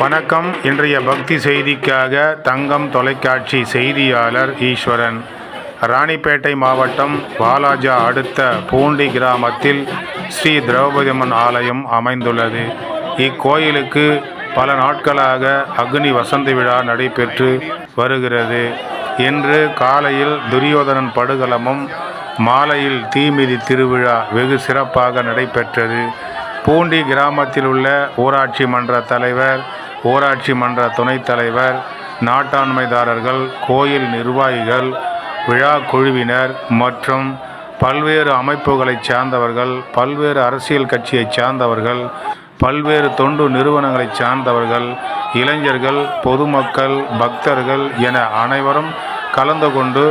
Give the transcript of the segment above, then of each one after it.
வணக்கம். இன்றைய பக்தி செய்திக்காக தங்கம் தொலைக்காட்சி செய்தியாளர் ஈஸ்வரன். ராணிப்பேட்டை மாவட்டம் வாலாஜா அடுத்த பூண்டி கிராமத்தில் ஸ்ரீ திரௌபதி அம்மன் ஆலயம் அமைந்துள்ளது. இக்கோயிலுக்கு பல நாட்களாக அக்னி வசந்த விழா நடைபெற்று வருகிறது. இன்று காலையில் துரியோதனன் படுகளமும் மாலையில் தீமிதி திருவிழா வெகு சிறப்பாக நடைபெற்றது. பூண்டி கிராமத்தில் உள்ள ஊராட்சி மன்ற தலைவர் ஊராட்சி மன்ற துணைத் தலைவர் நாட்டாண்மைதாரர்கள் கோயில் நிர்வாகிகள் விழா குழுவினர் மற்றும் பல்வேறு அமைப்புகளைச் சார்ந்தவர்கள் பல்வேறு அரசியல் கட்சியைச் சார்ந்தவர்கள் பல்வேறு தொண்டு நிறுவனங்களைச் சார்ந்தவர்கள் இளைஞர்கள் பொதுமக்கள் பக்தர்கள் என அனைவரும் கலந்து கொண்டு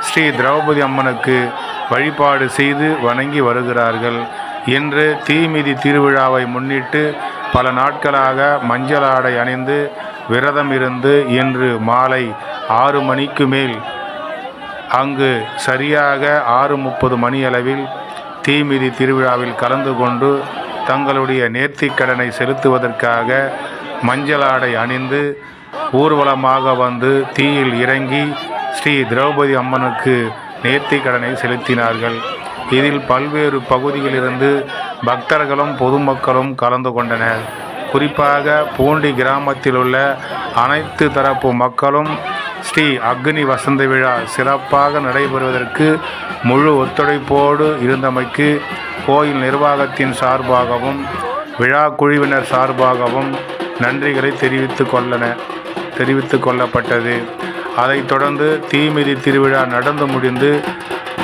ஸ்ரீ திரௌபதி அம்மனுக்கு வழிபாடு செய்து வணங்கி வருகிறார்கள். இன்று தீமிதி திருவிழாவை முன்னிட்டு பல நாட்களாக மஞ்சள் ஆடை அணிந்து விரதம் இருந்து இன்று மாலை ஆறு மணிக்கு மேல் அங்கு சரியாக ஆறு முப்பது மணியளவில் தீமிதி திருவிழாவில் கலந்து கொண்டு தங்களுடைய நேர்த்திக்கடனை செலுத்துவதற்காக மஞ்சள் ஆடை அணிந்து ஊர்வலமாக வந்து தீயில் இறங்கி ஸ்ரீ திரௌபதி அம்மனுக்கு நேர்த்திக்கடனை செலுத்தினார்கள். இதில் பல்வேறு பகுதியிலிருந்து பக்தர்களும் பொதுமக்களும் கலந்து கொண்டனர். குறிப்பாக பூண்டி கிராமத்தில் உள்ள அனைத்து தரப்பு மக்களும் ஸ்ரீ அக்னி வசந்த விழா சிறப்பாக நடைபெறுவதற்கு முழு ஒத்துழைப்போடு இருந்தமைக்கு கோயில் நிர்வாகத்தின் சார்பாகவும் விழா குழுவினர் சார்பாகவும் நன்றிகளை தெரிவித்து கொள்ளன தெரிவித்து கொள்ளப்பட்டது. அதைத் தொடர்ந்து தீமிதி திருவிழா நடந்து முடிந்து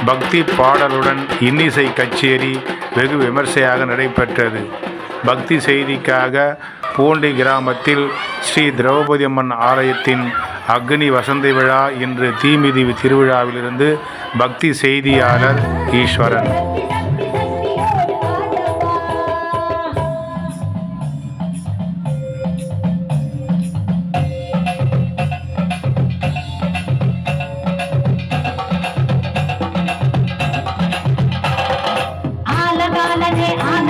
பக்தி பாடலுடன் இன்னிசை கச்சேரி வெகு விமர்சையாக நடைபெற்றது. பக்தி செய்திக்காக பூண்டி கிராமத்தில் ஸ்ரீ திரௌபதி அம்மன் ஆலயத்தின் அக்னி வசந்தி விழா இன்று தீமிதி திருவிழாவிலிருந்து பக்தி செய்தியாளர் ஈஸ்வரன். ಪಾಲನೆ ಆಗ